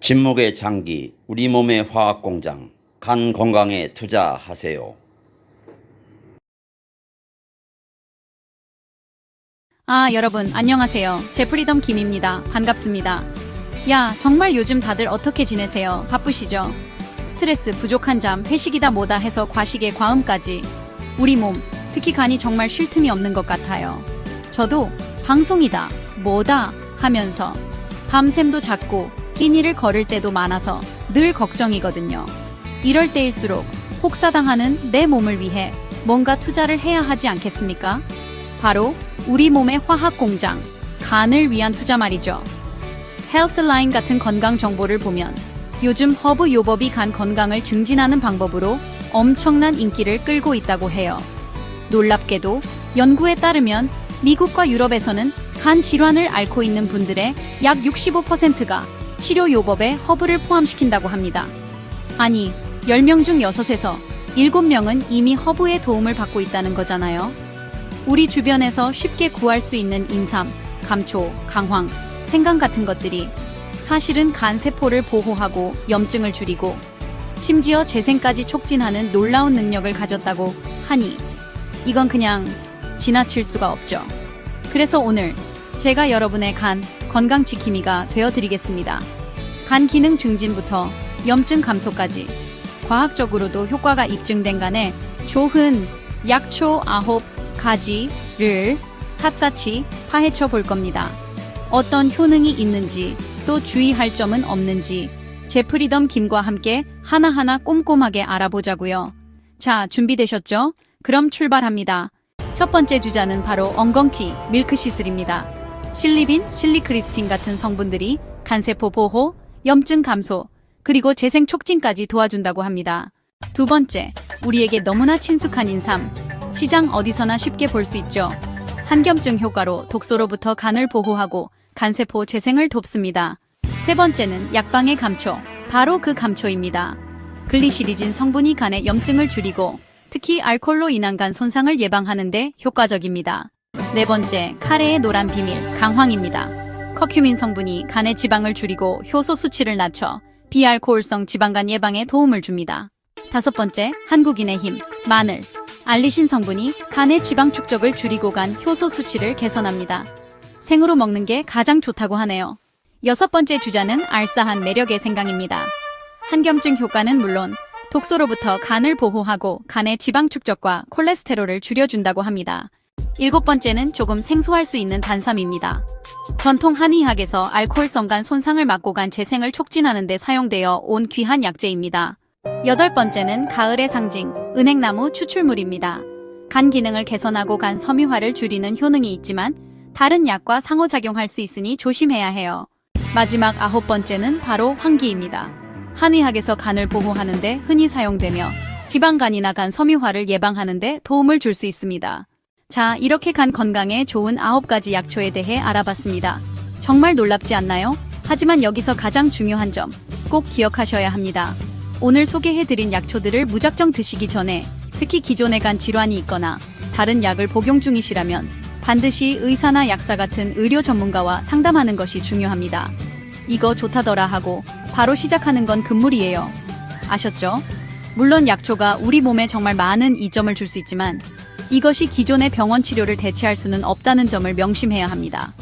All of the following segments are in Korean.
진목의 장기, 우리 몸의 화학공장, 간 건강에 투자하세요. 아, 여러분, 안녕하세요. 제프리덤 김입니다. 반갑습니다. 야, 정말 요즘 다들 어떻게 지내세요? 바쁘시죠? 스트레스, 부족한 잠, 회식이다 뭐다 해서 과식에 과음까지. 우리 몸, 특히 간이 정말 쉴 틈이 없는 것 같아요. 저도 방송이다, 뭐다 하면서 밤샘도 잤고 끼니를 걸을 때도 많아서 늘 걱정이거든요. 이럴 때일수록 혹사당하는 내 몸을 위해 뭔가 투자를 해야 하지 않겠습니까? 바로 우리 몸의 화학 공장, 간을 위한 투자 말이죠. 헬스라인 같은 건강 정보를 보면 요즘 허브 요법이 간 건강을 증진하는 방법으로 엄청난 인기를 끌고 있다고 해요. 놀랍게도 연구에 따르면 미국과 유럽에서는 간 질환을 앓고 있는 분들의 약 65%가 치료 요법에 허브를 포함시킨다고 합니다. 아니, 10명 중 6에서 7명은 이미 허브의 도움을 받고 있다는 거잖아요. 우리 주변에서 쉽게 구할 수 있는 인삼, 감초, 강황, 생강 같은 것들이 사실은 간 세포를 보호하고 염증을 줄이고 심지어 재생까지 촉진하는 놀라운 능력을 가졌다고 하니 이건 그냥 지나칠 수가 없죠. 그래서 오늘 제가 여러분의 간 건강 지킴이가 되어드리겠습니다. 간 기능 증진부터 염증 감소까지 과학적으로도 효과가 입증된 간에 좋은 약초 아홉 가지를 샅샅이 파헤쳐 볼 겁니다. 어떤 효능이 있는지 또 주의할 점은 없는지 제프리덤 김과 함께 하나하나 꼼꼼하게 알아보자고요. 자, 준비되셨죠? 그럼 출발합니다. 첫 번째 주자는 바로 엉겅퀴 밀크시슬입니다. 실리빈, 실리크리스틴 같은 성분들이 간세포 보호, 염증 감소, 그리고 재생 촉진까지 도와준다고 합니다. 두 번째, 우리에게 너무나 친숙한 인삼. 시장 어디서나 쉽게 볼 수 있죠. 한겸증 효과로 독소로부터 간을 보호하고 간세포 재생을 돕습니다. 세 번째는 약방의 감초. 바로 그 감초입니다. 글리시리진 성분이 간의 염증을 줄이고 특히 알코올로 인한 간 손상을 예방하는 데 효과적입니다. 네 번째, 카레의 노란 비밀, 강황입니다. 커큐민 성분이 간의 지방을 줄이고 효소 수치를 낮춰 비알코올성 지방간 예방에 도움을 줍니다. 다섯 번째, 한국인의 힘, 마늘. 알리신 성분이 간의 지방 축적을 줄이고 간 효소 수치를 개선합니다. 생으로 먹는 게 가장 좋다고 하네요. 여섯 번째 주자는 알싸한 매력의 생강입니다. 한겸증 효과는 물론 독소로부터 간을 보호하고 간의 지방 축적과 콜레스테롤을 줄여준다고 합니다. 일곱 번째는 조금 생소할 수 있는 단삼입니다. 전통 한의학에서 알코올성 간 손상을 막고 간 재생을 촉진하는 데 사용되어 온 귀한 약재입니다. 여덟 번째는 가을의 상징, 은행나무 추출물입니다. 간 기능을 개선하고 간 섬유화를 줄이는 효능이 있지만 다른 약과 상호작용할 수 있으니 조심해야 해요. 마지막 아홉 번째는 바로 황기입니다. 한의학에서 간을 보호하는데 흔히 사용되며 지방간이나 간 섬유화를 예방하는데 도움을 줄 수 있습니다. 자, 이렇게 간 건강에 좋은 아홉 가지 약초에 대해 알아봤습니다. 정말 놀랍지 않나요? 하지만 여기서 가장 중요한 점 꼭 기억하셔야 합니다. 오늘 소개해드린 약초들을 무작정 드시기 전에 특히 기존에 간 질환이 있거나 다른 약을 복용 중이시라면 반드시 의사나 약사 같은 의료 전문가와 상담하는 것이 중요합니다. 이거 좋다더라 하고 바로 시작하는 건 금물이에요. 아셨죠? 물론 약초가 우리 몸에 정말 많은 이점을 줄 수 있지만 이것이 기존의 병원 치료를 대체할 수는 없다는 점을 명심해야 합니다.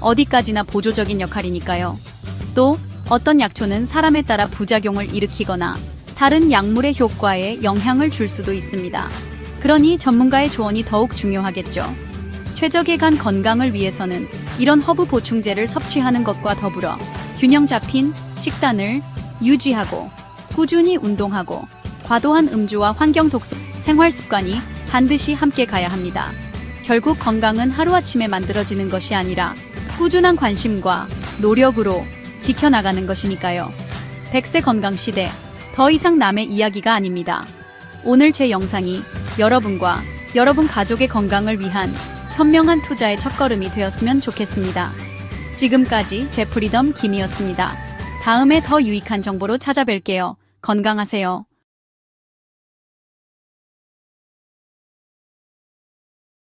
어디까지나 보조적인 역할이니까요. 또 어떤 약초는 사람에 따라 부작용을 일으키거나 다른 약물의 효과에 영향을 줄 수도 있습니다. 그러니 전문가의 조언이 더욱 중요하겠죠. 최적의 간 건강을 위해서는 이런 허브 보충제를 섭취하는 것과 더불어 균형 잡힌 식단을 유지하고 꾸준히 운동하고 과도한 음주와 환경 독소 생활 습관이 반드시 함께 가야 합니다. 결국 건강은 하루아침에 만들어지는 것이 아니라 꾸준한 관심과 노력으로 지켜나가는 것이니까요. 100세 건강 시대 더 이상 남의 이야기가 아닙니다. 오늘 제 영상이 여러분과 여러분 가족의 건강을 위한 현명한 투자의 첫걸음이 되었으면 좋겠습니다. 지금까지 제프리덤 김이었습니다. 다음에 더 유익한 정보로 찾아뵐게요. 건강하세요.